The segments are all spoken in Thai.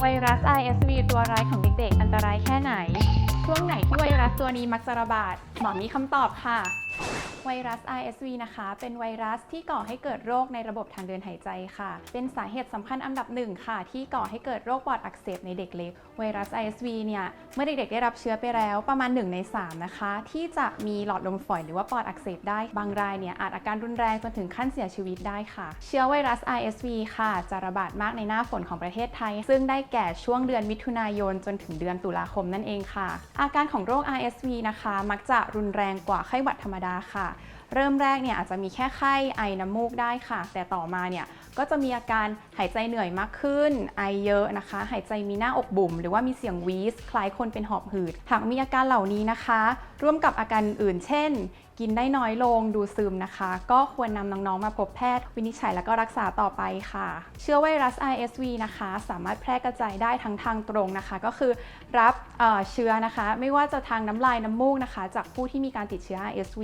ไวรัส ISV ตัวร้ายของเด็กๆ อันตรายแค่ไหน ช่วงไหนที่ไวรัสตัวนี้มักจะระบาด หมอมีคำตอบค่ะ ไวรัส RSV นะคะ เป็นไวรัสที่ก่อให้เกิดโรคในระบบทางเดินหายใจค่ะ เป็นสาเหตุสำคัญอันดับหนึ่งค่ะ ที่ก่อให้เกิดโรคปอดอักเสบในเด็กเล็ก ไวรัส RSV เนี่ย เมื่อเด็กๆ ได้รับเชื้อไปแล้วประมาณ 1 ใน 3 นะคะ ที่จะมีหลอดลมฝอยหรือว่าปอดอักเสบได้ บางรายเนี่ยอาจอาการรุนแรงจนถึงขั้นเสียชีวิตได้ค่ะ เชื้อไวรัส RSV ค่ะ จะระบาดมากในหน้าฝนของประเทศไทย ซึ่งได้แก่ช่วงเดือนมิถุนายนจนถึงเดือนตุลาคมนั่นเองค่ะ อาการของโรค RSV นะคะ มักจะรุนแรงกว่าไข้หวัดธรรมดาค่ะเริ่มแรกเนี่ยอาจจะมีแค่ไข้ไอน้ำมูกได้ค่ะ แต่ต่อมาเนี่ยก็จะมีอาการหายใจเหนื่อยมากขึ้น ไอเยอะนะคะ หายใจมีหน้าอกบุ๋มหรือว่ามีเสียงวีสคล้ายคนเป็นหอบหืด หากมีอาการเหล่านี้นะคะ ร่วมกับอาการอื่น เช่น กินได้น้อยลงดูซึมนะคะ ก็ควรนำน้องๆมาพบแพทย์ วินิจฉัยแล้วก็รักษาต่อไปค่ะ เชื้อไวรัส RSV นะคะ สามารถแพร่กระจายได้ทั้งทางตรงนะคะ ก็คือรับเเชื้อนะคะ ไม่ว่าจะทางน้ำลายน้ำมูกนะคะ จากผู้ที่มีการติดเชื้อ RSV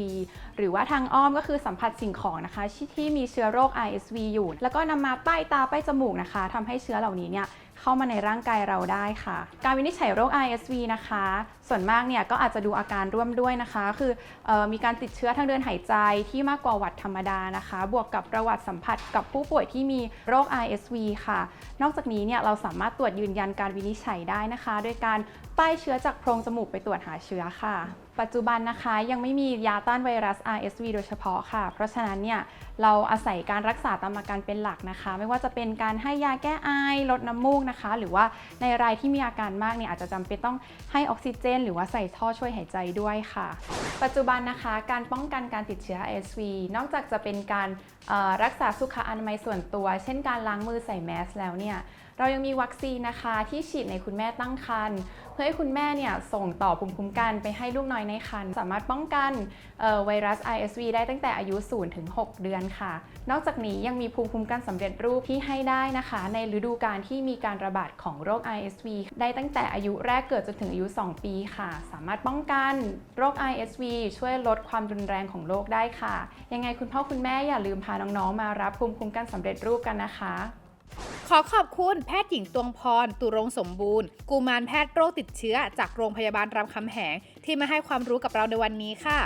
หรือว่าทางอ้อมก็คือสัมผัสสิ่งของนะคะที่มีเชื้อโรค RSV อยู่ แล้วก็นำมาป้ายตาป้ายจมูกนะคะทำให้เชื้อเหล่านี้เนี่ย เข้ามาในร่างกายเราได้ค่ะ การวินิจฉัยโรค RSV นะคะ ส่วนมากเนี่ยก็อาจจะดูอาการร่วมด้วยนะคะ คือออมีการติดเชื้อทางเดินหายใจที่มากกว่าหวัดธรรมดานะคะ บวกกับประวัติสัมผัสกับผู้ป่วยที่มีโรค RSV ค่ะ นอกจากนี้เนี่ยเราสามารถตรวจยืนยันการวินิจฉัยได้นะคะ โดยการป้ายเชื้อจากโพรงจมูกไปตรวจหาเชื้อค่ะปัจจุบันนะคะยังไม่มียาต้านไวรัส RSV โดยเฉพาะค่ะ เพราะฉะนั้นเนี่ยเราอาศัยการรักษาตามอาการเป็นหลักนะคะ ไม่ว่าจะเป็นการให้ยาแก้ไอลดน้ำมูกนะคะหรือว่าในรายที่มีอาการมากเนี่ยอาจจะจำเป็นต้องให้ออกซิเจน หรือว่าใส่ท่อช่วยหายใจด้วยค่ะ ปัจจุบันนะคะ การป้องกันการติดเชื้อ RSV นอกจากจะเป็นการรักษาสุขอนามัยส่วนตัว เช่นการล้างมือใส่แมสแล้วเนี่ยเรายังมีวัคซีนนะคะที่ฉีดในคุณแม่ตั้งครรภ์เพื่อให้คุณแม่เนี่ยส่งต่อภูมิคุ้มกันไปให้ลูกน้อยในครรภ์สามารถป้องกันไวรัส RSV ได้ตั้งแต่อายุ0ถึง6เดือนค่ะ นอกจากนี้ยังมีภูมิคุ้มกันสำเร็จรูปที่ให้ได้นะคะ ในฤดูกาลที่มีการระบาดของโรค RSV ได้ตั้งแต่อายุแรกเกิดจนถึงอายุ 2 ปีค่ะ สามารถป้องกันโรค RSV ช่วยลดความรุนแรงของโรคได้ค่ะ ยังไงคุณพ่อคุณแม่อย่าลืมพาน้องๆ มารับภูมิคุ้มกันสำเร็จรูปกันนะคะขอขอบคุณแพทย์หญิงตวงพร ตุรงสมบูรณ์กุมารแพทย์โรคติดเชื้อ จากโรงพยาบาลรามคำแหง ที่มาให้ความรู้กับเราในวันนี้ค่ะ